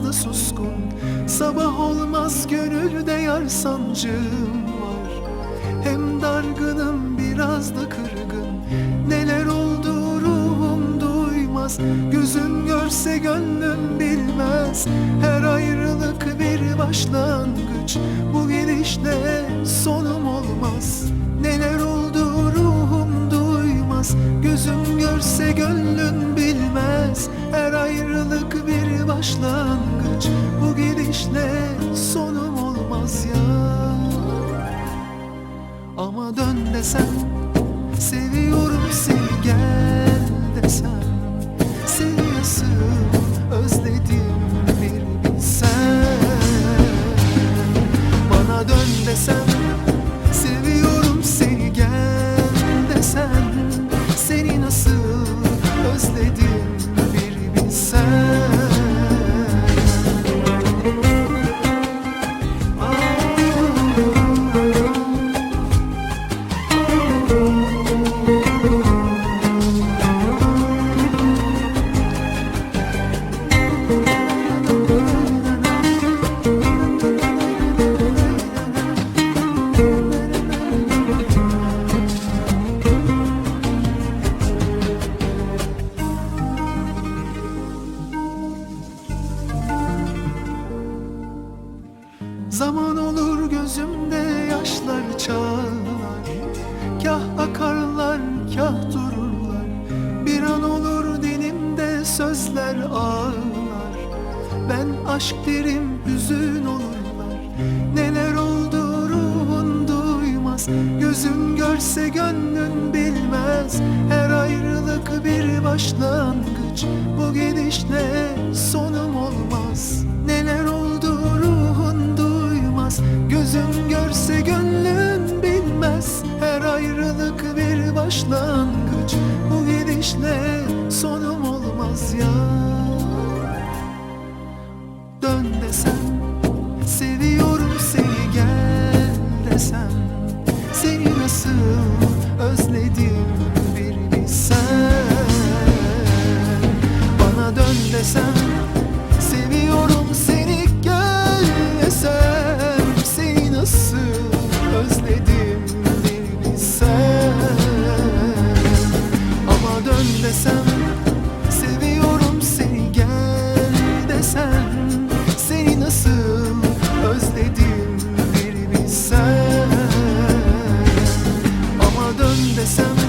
fazla suskun. Sabah olmaz gönülde yar sancım var. Hem dargınım biraz da kırgın. Neler oldu ruhum duymaz. Gözün görse gönlüm bilmez. Her ayrılık bir başlangıç. Bu gidişle sonum olmaz. Neler oldu ruhum duymaz. Gözüm görse gönlün Ama dön desem Seviyorum seni gel desem. Seni nasıl özledim Zaman olur gözümde yaşlar çağlar Kah akarlar kah dururlar. Bir an olur dilimde sözler ağlar. Ben aşk derim hüzün olurlar. Neler oldu ruhun duymaz. Gözün görse gönlün bilmez. Her ayrılık bir başlangıç. Bu gidişle sonum olmaz. Neler nasıl özledim bir bilsen Bana dön desem seviyorum seni Some.